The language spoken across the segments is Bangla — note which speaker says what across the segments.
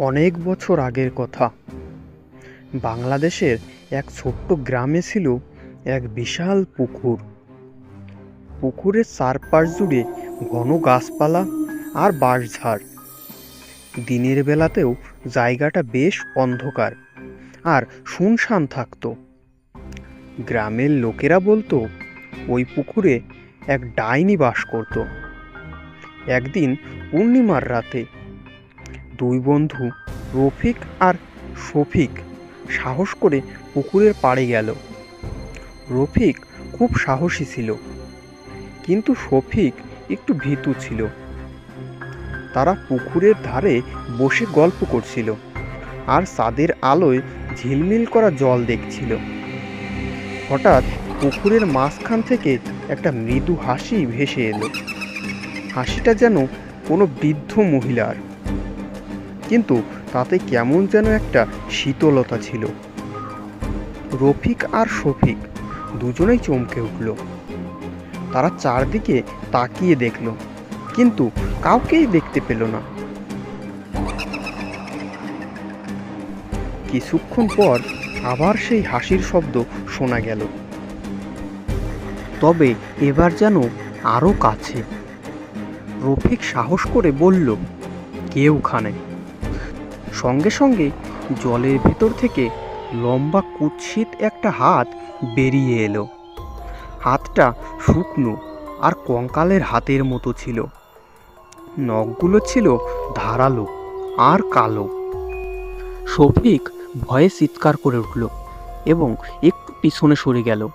Speaker 1: অনেক বছর আগের কথা। বাংলাদেশের এক ছোট্ট গ্রামে ছিল এক বিশাল পুকুর। পুকুরের চারপাশ জুড়ে ঘন গাছপালা আর বাঁশঝাড়। দিনের বেলাতেও জায়গাটা বেশ অন্ধকার আর শুনশান থাকতো। গ্রামের লোকেরা বলতো, ওই পুকুরে এক ডাইনি বাস করত। একদিন পূর্ণিমার রাতে দুই বন্ধু, রফিক আর শফিক, সাহস করে পুকুরের পাড়ে গেল। রফিক খুব সাহসী ছিল, কিন্তু শফিক একটু ভীতু ছিল। তারা পুকুরের ধারে বসে গল্প করছিল আর চাঁদের আলোয় ঝিলমিল করা জল দেখছিল। হঠাৎ পুকুরের মাঝখান থেকে একটা মৃদু হাসি ভেসে এলো। হাসিটা যেন কোনো বৃদ্ধ মহিলার। কিন্তু তাতে কেমন যেন একটা শীতলতা ছিল। রফিক আর শফিক দুজনেই চমকে উঠল। তারা চারদিকে তাকিয়ে দেখল, কিন্তু কাউকেই দেখতে পেল না। কিছুক্ষণ পর আবার সেই হাসির শব্দ শোনা গেল। তবে এবার যেন আরও কাছে। রফিক সাহস করে বলল কে ওখানে? সঙ্গে সঙ্গে জলের ভেতর থেকে লম্বা কুৎসিত একটা হাত বেরিয়ে এলো। হাতটা শুকনো আর কঙ্কালের হাতের মতো ছিল। নখগুলো ছিল ধারালো আর কালো। শফিক ভয়ে চিৎকার করে উঠল এবং একটু পিছনে সরে গেল।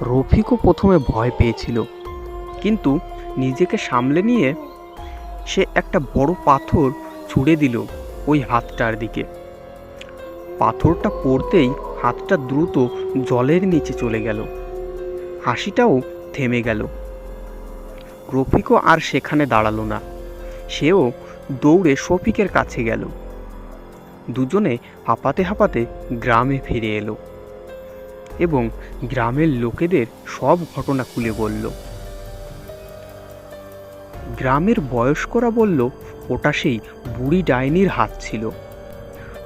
Speaker 1: রফিকও প্রথমে ভয় পেয়েছিল, কিন্তু নিজেকে সামলে নিয়ে সে একটা বড় পাথর ছুঁড়ে দিল। ওই হাতটার দিকে। পাথরটা পড়তেই হাতটা দ্রুত জলের নিচে চলে গেল। হাসিটাও থেমে গেল। রফিকও আর সেখানে দাঁড়াল না। সেও দৌড়ে শফিকের কাছে গেল। দুজনে হাঁপাতে হাঁপাতে গ্রামে ফিরে এলো এবং গ্রামের লোকেদের সব ঘটনা খুলে বলল। গ্রামের বয়স্করা বলল, ওটা সেই বুড়ি ডাইনির হাত ছিল।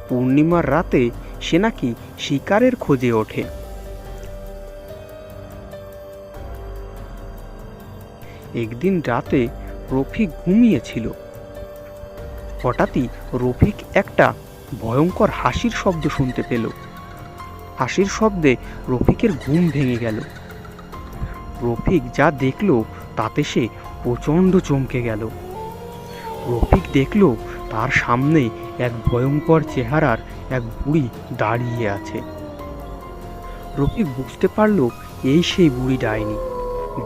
Speaker 1: পূর্ণিমার রাতে সে নাকি শিকারের খোঁজে ওঠে। একদিন রাতে রফিক ঘুমিয়েছিল। হঠাৎই রফিক একটা ভয়ঙ্কর হাসির শব্দ শুনতে পেল। হাসির শব্দে রফিকের ঘুম ভেঙে গেল। রফিক যা দেখল, তাতে সে প্রচণ্ড চমকে গেল। রফিক দেখল তার সামনে এক ভয়ঙ্কর চেহারার এক বুড়ি দাঁড়িয়ে আছে। রফিক বুঝতে পারল এই সেই বুড়ি ডাইনি।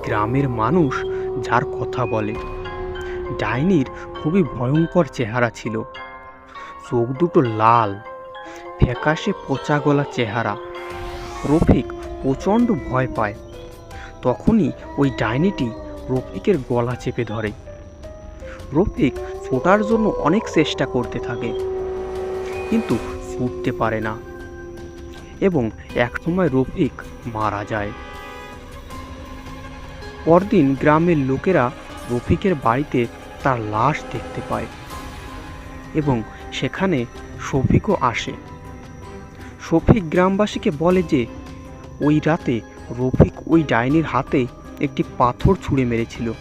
Speaker 1: গ্রামের মানুষ যার কথা বলে। ডাইনির খুবই ভয়ঙ্কর চেহারা ছিল। চোখ দুটো লাল, ফ্যাকাশে পচা গলা চেহারা। রফিক প্রচণ্ড ভয় পায়। তখনই ওই ডাইনিটি রফিকের গলা চেপে ধরে। রফিক ফোটার জন্য অনেক চেষ্টা করতে থাকে, কিন্তু ফুটতে পারে না এবং একসময় রফিক মারা যায়। পরদিন গ্রামের লোকেরা রফিকের বাড়িতে তার লাশ দেখতে পায় এবং সেখানে শফিকও আসে। শফিক গ্রামবাসীকে বলে যে, ওই রাতে রফিক ওই ডাইনির হাতে একটি পাথর ছুঁড়ে মেরেছিল।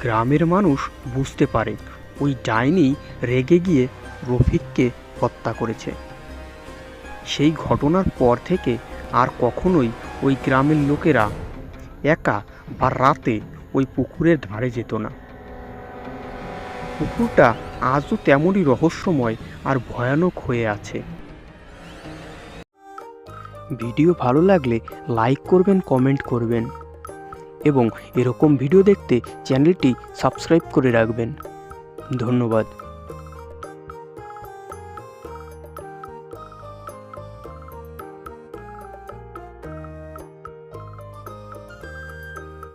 Speaker 1: গ্রামের মানুষ বুঝতে পারে ওই ডাইনি রেগে গিয়ে রফিককে হত্যা করেছে। সেই ঘটনার পর থেকে আর কখনোই ওই গ্রামের লোকেরা একা বা রাতে ওই পুকুরের ধারে যেত না। পুকুরটা আজও তেমনই রহস্যময় আর ভয়ানক হয়ে আছে। ভিডিও ভালো লাগলে লাইক করবেন, কমেন্ট করবেন। এবং এরকম ভিডিও দেখতে চ্যানেলটি সাবস্ক্রাইব করে রাখবেন। ধন্যবাদ।